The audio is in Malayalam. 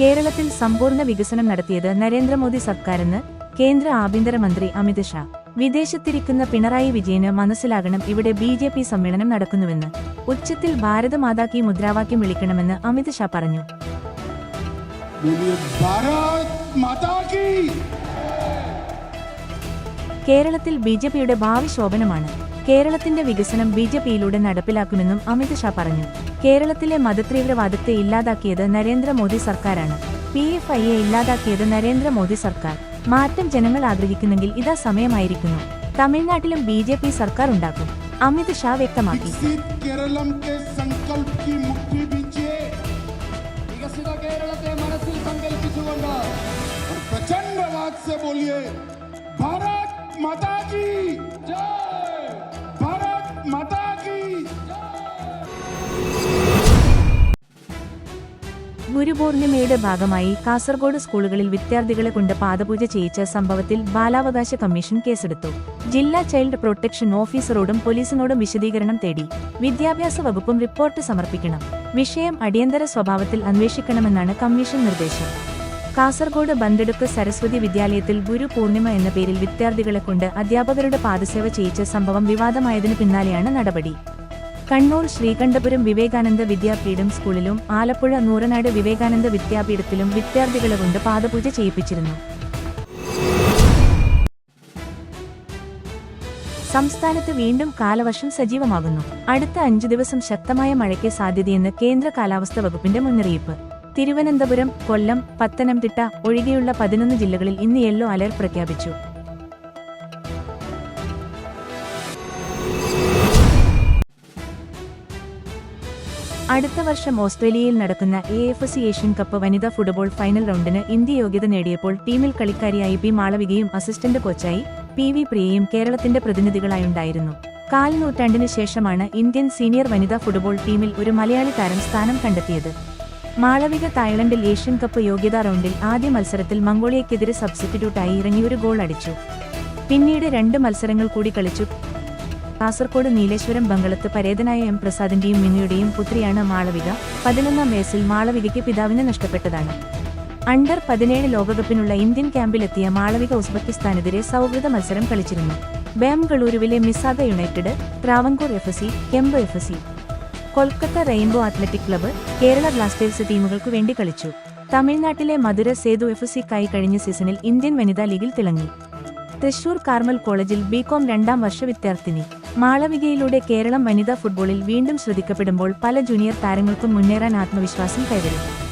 കേരളത്തിൽ സമ്പൂർണ വികസനം നടത്തിയത് നരേന്ദ്രമോദി സർക്കാരെന്ന് കേന്ദ്ര ആഭ്യന്തരമന്ത്രി അമിത് ഷാ. വിദേശത്തിരിക്കുന്ന പിണറായി വിജയന് മനസ്സിലാകണം ഇവിടെ ബി ജെ പി സമ്മേളനം നടക്കുന്നുവെന്ന്. ഉച്ചത്തിൽ ഭാരതമാതാക്കി മുദ്രാവാക്യം വിളിക്കണമെന്ന് അമിത് ഷാ പറഞ്ഞു. കേരളത്തിൽ ബി ജെ പിയുടെ ഭാവി ശോഭനമാണ്. കേരളത്തിന്റെ വികസനം ബി ജെ പിയിലൂടെ നടപ്പിലാക്കുമെന്നും അമിത് ഷാ പറഞ്ഞു. കേരളത്തിലെ മതതീവ്രവാദത്തെ ഇല്ലാതാക്കിയത് നരേന്ദ്രമോദി സർക്കാരാണ്. പി എഫ് ഐയെ ഇല്ലാതാക്കിയത് നരേന്ദ്രമോദി സർക്കാർ. മാറ്റം ജനങ്ങൾ ആഗ്രഹിക്കുന്നെങ്കിൽ ഇതാ സമയമായിരിക്കുന്നു. തമിഴ്നാട്ടിലും ബി ജെ പി സർക്കാർ ഉണ്ടാക്കും. അമിത് ഷാ വ്യക്തമാക്കി. പ്രചണ്ഡ ഭാരത് മാതാജി ഗുരുപൂർണിമയുടെ ഭാഗമായി കാസർഗോഡ് സ്കൂളുകളിൽ വിദ്യാർത്ഥികളെ കൊണ്ട് പാദപൂജ ചെയ്യിച്ച സംഭവത്തിൽ ബാലാവകാശ കമ്മീഷൻ കേസെടുത്തു. ജില്ലാ ചൈൽഡ് പ്രൊട്ടക്ഷൻ ഓഫീസറോടും പോലീസിനോടും വിശദീകരണം തേടി വിദ്യാഭ്യാസ വകുപ്പും റിപ്പോർട്ട് സമർപ്പിക്കണം. വിഷയം അടിയന്തര സ്വഭാവത്തിൽ അന്വേഷിക്കണമെന്നാണ് കമ്മീഷൻ നിർദ്ദേശം. കാസർഗോഡ് ബന്തെടുക്ക് സരസ്വതി വിദ്യാലയത്തിൽ ഗുരു പൂർണിമ എന്ന പേരിൽ വിദ്യാർത്ഥികളെ കൊണ്ട് അധ്യാപകരുടെ പാദസേവ ചെയ്യിച്ച സംഭവം വിവാദമായതിനു പിന്നാലെയാണ് നടപടി. കണ്ണൂർ ശ്രീകണ്ഠപുരം വിവേകാനന്ദ വിദ്യാപീഠം സ്കൂളിലും ആലപ്പുഴ നൂറനാട് വിവേകാനന്ദ വിദ്യാപീഠത്തിലും വിദ്യാർത്ഥികളെ കൊണ്ട് പാദപൂജ ചെയ്യിപ്പിച്ചിരുന്നു. സംസ്ഥാനത്ത് വീണ്ടും കാലവർഷം സജീവമാകുന്നു. അടുത്ത അഞ്ചു ദിവസം ശക്തമായ മഴയ്ക്ക് സാധ്യതയെന്ന് കേന്ദ്ര കാലാവസ്ഥാ വകുപ്പിന്റെ മുന്നറിയിപ്പ്. തിരുവനന്തപുരം കൊല്ലം പത്തനംതിട്ട ഒഴികെയുള്ള പതിനൊന്ന് ജില്ലകളിൽ ഇന്ന് യെല്ലോ അലർട്ട് പ്രഖ്യാപിച്ചു. അടുത്ത വർഷം ഓസ്ട്രേലിയയിൽ നടക്കുന്ന A F C Asian cup വനിതാ ഫുട്ബോൾ ഫൈനൽ റൗണ്ടിന് ഇന്ത്യ യോഗ്യത നേടിയപ്പോൾ ടീമിൽ കളിക്കാരിയായി പി മാളവികയും അസിസ്റ്റന്റ് കോച്ചായി പി വി പ്രിയയും കേരളത്തിന്റെ പ്രതിനിധികളായുണ്ടായിരുന്നു കാൽ നൂറ്റാണ്ടിന് ശേഷമാണ് ഇന്ത്യൻ സീനിയർ വനിതാ ഫുട്ബോൾ ടീമിൽ ഒരു മലയാളി താരം സ്ഥാനം കണ്ടെത്തിയത്. മാളവിക തായ്ലൻഡിൽ ഏഷ്യൻ കപ്പ് യോഗ്യതാ റൗണ്ടിൽ ആദ്യ മത്സരത്തിൽ മംഗോളിയക്കെതിരെ സബ്സ്റ്റിറ്റ്യൂട്ടായി ഇറങ്ങി ഒരു ഗോൾ അടിച്ചു. പിന്നീട് രണ്ട് മത്സരങ്ങൾ കൂടി കളിച്ചു. കാസർകോട് നീലേശ്വരം ബംഗളത്ത് പരേതനായ എം പ്രസാദിന്റെയും മിനിയുടെയും പുത്രിയാണ് മാളവിക. പതിനൊന്നാം വയസ്സിൽ മാളവികയ്ക്ക് പിതാവിനെ നഷ്ടപ്പെട്ടതാണ്. അണ്ടർ പതിനേഴ് ലോകകപ്പിനുള്ള ഇന്ത്യൻ ക്യാമ്പിലെത്തിയ മാളവിക ഉസ്ബെക്കിസ്ഥാനെതിരെ സൗഹൃദ മത്സരം കളിച്ചിരുന്നു. ബേംഗളൂരുവിലെ Misaka united Travancore F S C Kemp F S C Kolkata rainbow athletic club Kerala blasters ടീമുകൾക്കു വേണ്ടി കളിച്ചു. തമിഴ്നാട്ടിലെ മധുര സേതു എഫ് എസ് സിക്കായി കഴിഞ്ഞ സീസണിൽ ഇന്ത്യൻ വനിതാ ലീഗിൽ തിളങ്ങി. തൃശൂർ കാർമൽ കോളേജിൽ ബികോം രണ്ടാം വർഷ വിദ്യാർത്ഥിനി. മാളവികയിലൂടെ കേരളം വനിതാ ഫുട്ബോളിൽ വീണ്ടും ശ്രദ്ധിക്കപ്പെടുമ്പോൾ പല ജൂനിയർ താരങ്ങൾക്കും മുന്നേറാൻ ആത്മവിശ്വാസം കൈവരും.